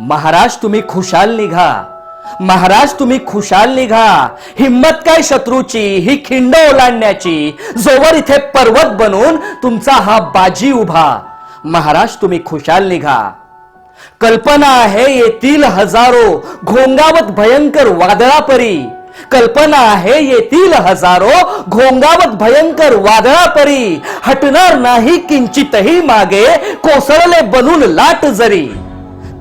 महाराज तुम्ही खुशाल निघा. महाराज तुम्ही खुशाल निघा. हिंमत काय शत्रूची? ही खिंड ओलांडण्याची. जोवर इथे पर्वत बनून तुमचा हा बाजी उभा. महाराज तुम्ही खुशाल निघा. कल्पना आहे येतील हजारो. घोंगावत भयंकर वादळापरी. कल्पना आहे येतील हजारो. घोंगावत भयंकर वादळापरी. हटणार नाही किंचितही मागे. कोसळले बनून लाट जरी.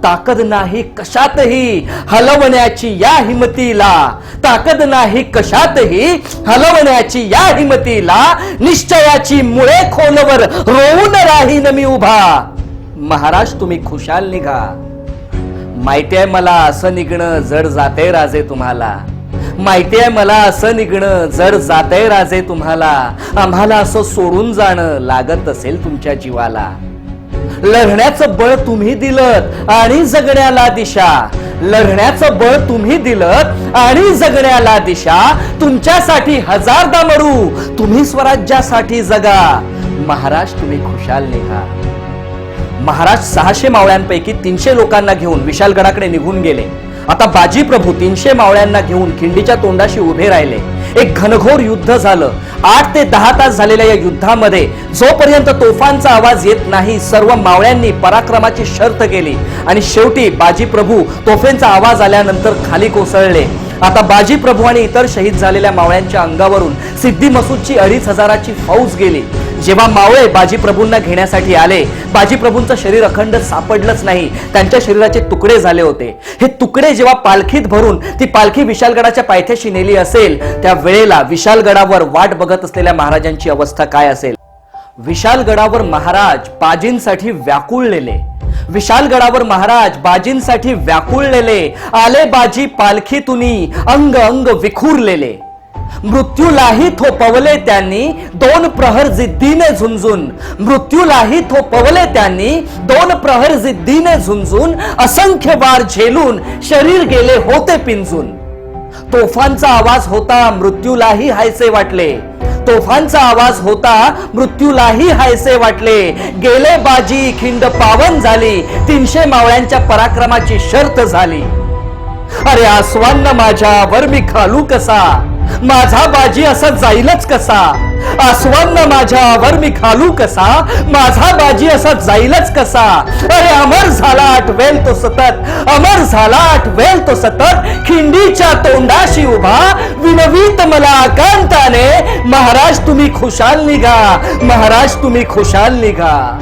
ताकद नाही कशातही हलवण्याची या हिमतीला. ताकद नाही कशातही हलवण्याची या हिमतीला. निश्चयाची मुळे खोलवर रोवून राहीन मी उभा. महाराज तुम्ही खुशाल निघा. माहिती आहे मला असं निघणं जड जाते राजे तुम्हाला. माहिती आहे मला असं निघणं जड जाते राजे तुम्हाला. आम्हाला असं सोडून जाणं लागत असेल तुमच्या जीवाला. लढण्याचं बळ तुम्ही दिलं आणि जगण्याला दिशा. लढण्याचं बळ तुम्ही दिलं आणि जगण्याला दिशा. तुमच्यासाठी हजारदा मरू. तुम्ही स्वराज्यासाठी जगा. महाराज तुम्ही खुशाल निघा. महाराज सहाशे मावळ्यांपैकी तीनशे लोकांना घेऊन विशालगडाकडे निघून गेले. आता बाजी प्रभू तीनशे मावळ्यांना घेऊन खिंडीच्या तोंडाशी उभे राहिले. एक घनघोर युद्ध झालं. आठ ते दहा तास झालेल्या या युद्धामध्ये जोपर्यंत तोफांचा आवाज येत नाही सर्व मावळ्यांनी पराक्रमाची शर्त केली. आणि शेवटी बाजी प्रभू तोफेंचा आवाज आल्यानंतर खाली कोसळले. आता बाजी प्रभू आणि इतर शहीद झालेल्या मावळ्यांच्या अंगावरून सिद्धी मसूदची अडीच हजाराची फौज गेली. जेव्हा मावळे बाजी प्रभूंना घेण्यासाठी आले बाजीप्रभूंचं शरीर अखंड सापडलंच नाही. त्यांच्या शरीराचे तुकडे झाले होते. हे तुकडे जेव्हा पालखीत भरून ती पालखी विशालगडाच्या पायथ्याशी नेली असेल त्या वेळेला विशालगडावर वाट बघत असलेल्या महाराजांची अवस्था काय असेल? विशालगडावर महाराज बाजींसाठी व्याकुळलेले. विशालगडावर महाराज बाजींसाठी व्याकुळलेले. आले बाजी पालखीतुनी अंग अंग विखुरलेले. मृत्यूलाही थोपवले त्यांनी दोन प्रहर जिद्दीने झुंजून. मृत्यूलाही थोपवले त्यांनी दोन प्रहर जिद्दीने झुंजून असंख्य वार झेलून शरीर गेले होते पिंजून. तोफांचा आवाज होता मृत्यूलाही हायसे वाटले. तोफांचा आवाज होता मृत्यूलाही हायसे वाटले. गेले बाजी खिंड पावन झाली तीनशे मावळ्यांच्या पराक्रमाची शर्त झाली. अरे आसवांना माझ्यावर मी खालू कसा? माझा बाजी असा जाईलच कसा? आसवांना माझ्यावर मी खालू कसा? माझा बाजी असा जाईलच कसा? अरे अमर झाला आठवेल तो सतत. अमर झाला आठवेल तो सतत. खिंडीच्या तोंडाशी उभा. विनवीत मला आकांताने. महाराज तुम्ही खुशाल निघा. महाराज तुम्ही खुशाल निघा.